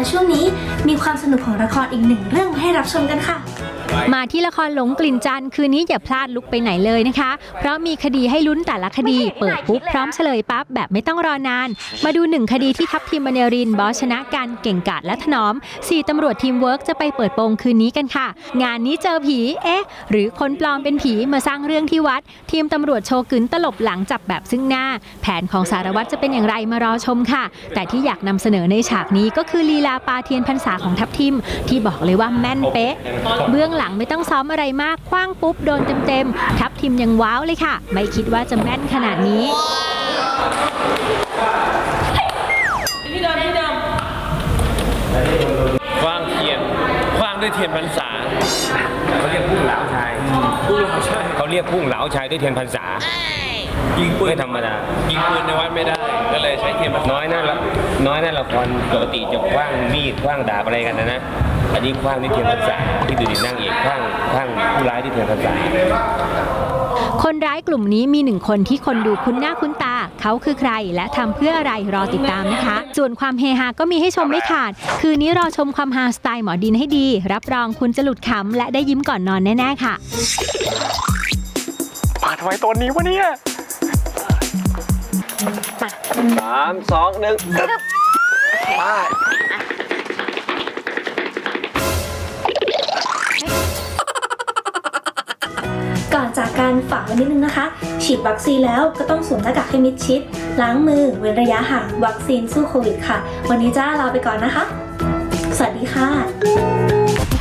าช่วงนี้มีความสนุกของละครอีกหนึ่งเรื่องมาให้รับชมกันค่ะ มาที่ละครหลงกลิ่นจันทร์คืนนี้อย่าพลาดลุกไปไหนเลยนะคะ เพราะมีคดีให้ลุ้นแต่ละคดี เปิดปุ๊บพร้อมเฉลยปั๊บแบบไม่ต้องรอนาน มาดูหนึ่งคดีที่ทัพทีมบรรเนรินบอสชนะกันเก่งกาจและถนอมสี่ตำรวจทีมเวิร์กจะไปเปิดโปงคืนนี้กันค่ะ งานนี้เจอผีเอ๊ะ หรือคนปลอมเป็นผีมาสร้างเรื่องที่วัด ทีมตำรวจโชกึนตลบหลังจับแบบซึ่งหน้า แผนของสารวัตรจะเป็นอย่างไรมารอชมค่ะ แต่ที่อยากนำเสนอในฉากนี้ก็คือลีลาปาเทียนพรรษาของทัพทีมที่บอกเลยว่าแม่นเป๊ะเบื้องหลังไม่ต้องซ้อมอะไรมากคว้างปุ๊บโดนเต็มๆ ทัพทีมยังว้าวเลยค่ะ ไม่คิดว่าจะแม่นขนาดนี้คว้างเทียนคว้างด้วยเทียนพรรษาเขาเรียกพุ่งเหลาชายพุ่งเหลาชายเขาเรียกพุ่งเหลาชายด้วยเทียนพรรษายิงปืนไม่ธรรมดายิงปืนในวัดไม่ได้ก็เลยใช้เทียนพรรษาน้อยนั่นละ น้อยนั่นละครปกติจะคว้างมีดคว้างดาบอะไรกันนะนะ อันนี้คว้างด้วยเทียนพรรษาที่ดูดินั่งเอกคว้างคว้างผู้ร้ายด้วยเทียนพรรษาคนร้ายกลุ่มนี้มีหนึ่งคนที่คนดูคุ้นหน้าคุ้นตา เขาคือใครและทำเพื่ออะไรรอติดตามนะคะ ส่วนความเฮฮาก็มีให้ชมไม่ขาด คืนนี้รอชมความฮาสไตล์หมอดินให้ดี รับรองคุณจะหลุดขำและได้ยิ้มก่อนนอนแน่ๆค่ะมาทำไมตอนนี้วะเนี่ยสามสองหนึ่ง ก่อนจากการฝากไว้นิดนึงนะคะ ฉีดวัคซีนแล้วก็ต้องสวมหน้ากากให้มิดชิด ล้างมือ เว้นระยะห่าง วัคซีนสู้โควิดค่ะ วันนี้จ้าลาไปก่อนนะคะ สวัสดีค่ะ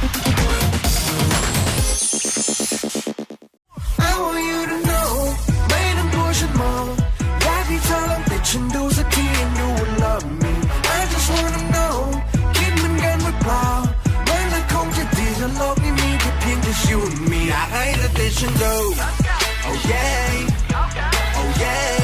hate that they go. Oh yeah. Oh yeah.